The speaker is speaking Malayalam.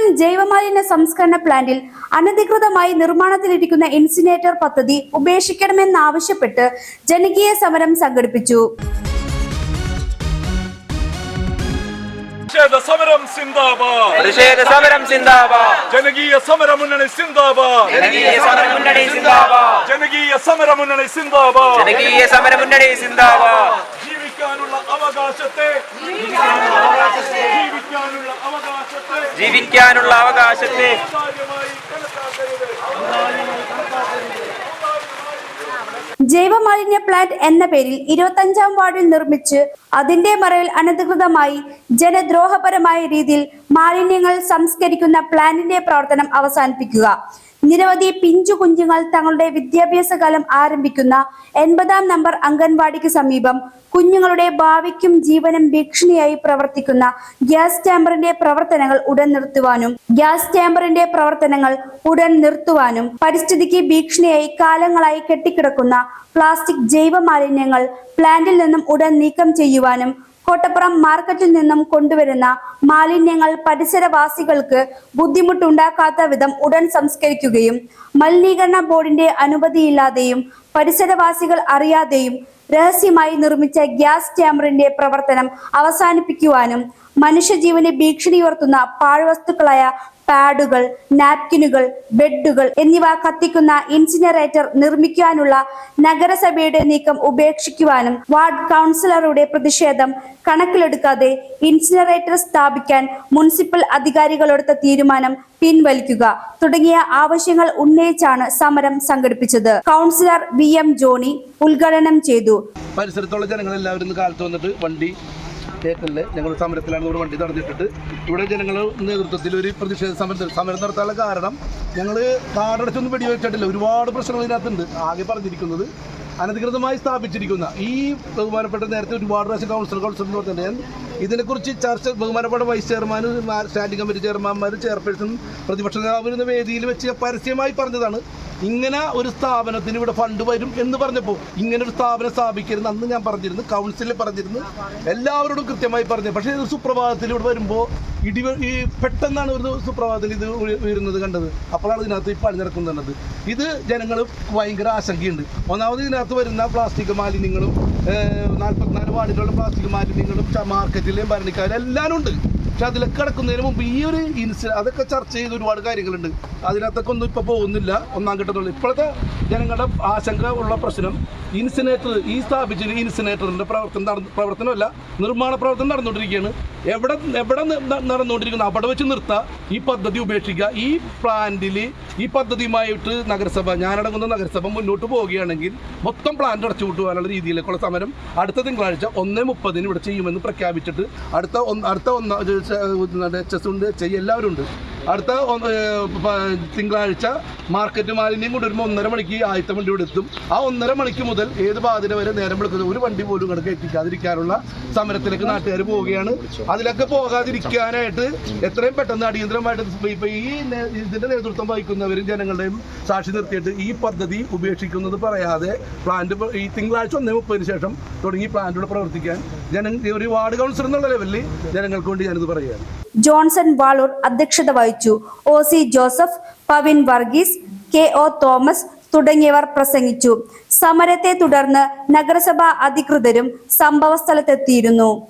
മുനമ്പം ജൈവമാലിന്യ സംസ്കരണ പ്ലാന്റിൽ അനധികൃതമായി നിർമ്മാണത്തിലിരിക്കുന്ന ഇൻസിനേറ്റർ പദ്ധതി ഉപേക്ഷിക്കണമെന്നാവശ്യപ്പെട്ട് ജനകീയ സമരം സംഘടിപ്പിച്ചു. പ്രതിഷേധ സമരം സിന്ദാബാദ്. പ്രതിഷേധ സമരം സിന്ദാബാദ്. ജനകീയ സമര മുന്നണി സിന്ദാബാദ്. ജനകീയ സമര മുന്നണി സിന്ദാബാദ്. ജനകീയ സമര മുന്നണി സിന്ദാബാദ്. ജനകീയ സമര മുന്നണി സിന്ദാബാദ്. ജീവിക്കാനുള്ള അവകാശത്തെ ജീവിക്കാനുള്ള അവകാശത്തെ ജീവിക്കാനുള്ള അവകാശത്തെ ജൈവമാലിന്യ പ്ലാന്റ് എന്ന പേരിൽ ഇരുപത്തഞ്ചാം വാർഡിൽ നിർമ്മിച്ച് അതിന്റെ മറയിൽ അനധികൃതമായി ജനദ്രോഹപരമായ രീതിയിൽ മാലിന്യങ്ങൾ സംസ്കരിക്കുന്ന പ്ലാന്റിന്റെ പ്രവർത്തനം അവസാനിപ്പിക്കുക. നിരവധി പിഞ്ചു കുഞ്ഞുങ്ങൾ തങ്ങളുടെ വിദ്യാഭ്യാസ കാലം ആരംഭിക്കുന്ന എൺപതാം നമ്പർ അംഗൻവാടിക്ക് സമീപം കുഞ്ഞുങ്ങളുടെ ഭാവിക്കും ജീവനും ഭീഷണിയായി പ്രവർത്തിക്കുന്ന ഗ്യാസ് ചാമ്പറിന്റെ പ്രവർത്തനങ്ങൾ ഉടൻ നിർത്തുവാനും ഗ്യാസ് ചാമ്പറിന്റെ പ്രവർത്തനങ്ങൾ ഉടൻ നിർത്തുവാനും പരിസ്ഥിതിക്ക് ഭീഷണിയായി കാലങ്ങളായി കെട്ടിക്കിടക്കുന്ന പ്ലാസ്റ്റിക് ജൈവ മാലിന്യങ്ങൾ പ്ലാന്റിൽ നിന്നും ഉടൻ നീക്കം ചെയ്യുവാനും കോട്ടപ്പുറം മാർക്കറ്റിൽ നിന്നും കൊണ്ടുവരുന്ന മാലിന്യങ്ങൾ പരിസരവാസികൾക്ക് ബുദ്ധിമുട്ടുണ്ടാക്കാത്ത വിധം ഉടൻ സംസ്കരിക്കുകയും മലിനീകരണ ബോർഡിന്റെ അനുമതിയില്ലാതെയും പരിസരവാസികൾ അറിയാതെയും രഹസ്യമായി നിർമ്മിച്ച ഗ്യാസ് ചാമ്പറിന്റെ പ്രവർത്തനം അവസാനിപ്പിക്കുവാനും മനുഷ്യജീവന് ഭീഷണി ഉയർത്തുന്ന പാഴ്വസ്തുക്കളായ പാഡുകൾ നാപ്കിനുകൾ ബെഡുകൾ എന്നിവ കത്തിക്കുന്ന ഇൻസിനറേറ്റർ നിർമ്മിക്കാനുള്ള നഗരസഭയുടെ നീക്കം ഉപേക്ഷിക്കുവാനും വാർഡ് കൗൺസിലറുടെ പ്രതിഷേധം കണക്കിലെടുക്കാതെ ഇൻസിനറേറ്റർ സ്ഥാപിക്കാൻ മുനിസിപ്പൽ അധികാരികളെടുത്ത തീരുമാനം പിൻവലിക്കുക തുടങ്ങിയ ആവശ്യങ്ങൾ ഉന്നയിച്ചാണ് സമരം സംഘടിപ്പിച്ചത്. കൗൺസിലർ വി എം ജോണി ഉദ്ഘാടനം ചെയ്തു. പരിസരത്തുള്ള ജനങ്ങൾ എല്ലാവരും കാലത്ത് വന്നിട്ട് വണ്ടി കേക്കലിൽ ഞങ്ങൾ സമരത്തിലാണ് ഇവിടെ വണ്ടി തടഞ്ഞിട്ടിട്ട് ഇവിടെ ജനങ്ങൾ നേതൃത്വത്തിൽ ഒരു പ്രതിഷേധ സമരം സമരം നടത്താനുള്ള കാരണം ഞങ്ങൾ കാടടച്ചൊന്നും വെടിവെച്ചിട്ടില്ല. ഒരുപാട് പ്രശ്നങ്ങൾ ഇതിനകത്തുണ്ട്. ആകെ പറഞ്ഞിരിക്കുന്നത് അനധികൃതമായി സ്ഥാപിച്ചിരിക്കുന്ന ഈ ബഹുമാനപ്പെട്ട നേരത്തെ ഒരുപാട് പ്രാവശ്യം കൗൺസിലർ കൗൺസിലർ പറഞ്ഞിട്ടുണ്ട്. ഇതിനെക്കുറിച്ച് ചർച്ച ബഹുമാനപ്പെട്ട വൈസ് ചെയർമാൻ സ്റ്റാൻഡിംഗ് കമ്മിറ്റി ചെയർമാൻമാർ ചെയർപേഴ്സൺ പ്രതിപക്ഷ നേതാവ് വേദിയിൽ വെച്ച് പരസ്യമായി പറഞ്ഞതാണ്. ഇങ്ങനെ ഒരു സ്ഥാപനത്തിന് ഇവിടെ ഫണ്ട് വരും എന്ന് പറഞ്ഞപ്പോൾ ഇങ്ങനെ ഒരു സ്ഥാപനം സ്ഥാപിക്കരുത് അന്ന് ഞാൻ പറഞ്ഞിരുന്നു കൗൺസിലിൽ പറഞ്ഞിരുന്നു എല്ലാവരോടും കൃത്യമായി പറഞ്ഞു പക്ഷേ ഇത് സുപ്രഭാതത്തിൽ ഇവിടെ വരുമ്പോൾ ഇടി ഈ പെട്ടെന്നാണ് ഒരു സുപ്രഭാതത്തിൽ ഇത് വരുന്നത് കണ്ടത്. അപ്പോഴാണ് ഇതിനകത്ത് ഈ പണി നടക്കുന്നത് ഇത് ജനങ്ങൾ ഭയങ്കര ആശങ്കയുണ്ട്. ഒന്നാമത് ഇതിനകത്ത് വരുന്ന പ്ലാസ്റ്റിക് മാലിന്യങ്ങളും നാൽപ്പത്തിനാല് വാർഡിലുള്ള പ്ലാസ്റ്റിക് മാലിന്യങ്ങളും മാർക്കറ്റിലെയും ഭരണിക്കാരും എല്ലാവരും ഉണ്ട്. പക്ഷെ അതിലൊക്കെ കിടക്കുന്നതിന് മുമ്പ് ഈ ഒരു ഇൻസി അതൊക്കെ ചർച്ച ചെയ്ത് ഒരുപാട് കാര്യങ്ങളുണ്ട്. അതിനകത്തൊക്കെ ഒന്നും ഇപ്പോൾ പോകുന്നില്ല ഒന്നാം ഘട്ടത്തിലുള്ള ഇപ്പോഴത്തെ ജനങ്ങളുടെ ആശങ്ക ഉള്ള പ്രശ്നം ഇൻസിനേറ്റർ ഈ സ്ഥാപിച്ച ഇൻസിനേറ്ററിന്റെ പ്രവർത്തനം നട- പ്രവർത്തനമല്ല നിർമ്മാണ പ്രവർത്തനം നടന്നുകൊണ്ടിരിക്കുകയാണ്. എവിടെ എവിടെ നടന്നുകൊണ്ടിരിക്കുന്നു? അവിടെ വെച്ച് നിർത്തുക ഈ പദ്ധതി ഉപേക്ഷിക്കുക. ഈ പ്ലാന്റിൽ ഈ പദ്ധതിയുമായിട്ട് നഗരസഭ ഞാനടങ്ങുന്ന നഗരസഭ മുന്നോട്ട് പോവുകയാണെങ്കിൽ മൊത്തം പ്ലാന്റ് അടച്ചു വിട്ടുപോകാനുള്ള രീതിയിലേക്കുള്ള സമരം അടുത്ത തിങ്കളാഴ്ച ഒന്ന് മുപ്പതിന് ഇവിടെ ചെയ്യുമെന്ന് പ്രഖ്യാപിച്ചിട്ട് അടുത്ത അടുത്ത ഒന്ന് ഉണ്ട് ചെയ്യ എല്ലാവരും ഉണ്ട് അടുത്ത തിങ്കളാഴ്ച മാർക്കറ്റ് മാലിന്യം കൊണ്ടുവരുമ്പോൾ ഒന്നര മണിക്ക് ആദ്യത്തെ വണ്ടി ഇവിടെ എത്തും. ആ ഒന്നര മണിക്ക് മുതൽ ഏത് ബാധിത വരെ നേരം വിളിക്കുന്നത് ഒരു വണ്ടി പോലും കിടക്ക് എത്തിക്കാതിരിക്കാനുള്ള സമരത്തിലേക്ക് നാട്ടുകാർ പോവുകയാണ്. അതിലൊക്കെ പോകാതിരിക്കാനായിട്ട് എത്രയും പെട്ടെന്ന് അടിയന്തരമായിട്ട് ഇപ്പൊ ഈ ഇതിന്റെ നേതൃത്വം വഹിക്കുന്നവരും ജനങ്ങളുടെയും സാക്ഷി നിർത്തിയിട്ട് ഈ പദ്ധതി ഉപേക്ഷിക്കുന്നത് പറയാതെ പ്ലാന്റ് ഈ തിങ്കളാഴ്ച ഒന്നേ മുപ്പതിന് ശേഷം തുടങ്ങി പ്ലാന്റുകൾ പ്രവർത്തിക്കാൻ ജന ഒരു വാർഡ് കൗൺസിലർ എന്നുള്ള ലെവലിൽ ജനങ്ങൾക്ക് വേണ്ടി ഞാനിത് പറയുകയാണ്. ജോൺസൺ വാളൂർ അധ്യക്ഷത വഹിച്ചു. O C Joseph Pavin Varghese K O Thomas തുടങ്ങിയവർ പ്രസംഗിച്ചു. സമരത്തെ തുടർന്ന് നഗരസഭാ അധികൃതരും സംഭവസ്ഥലത്തെത്തിയിരുന്നു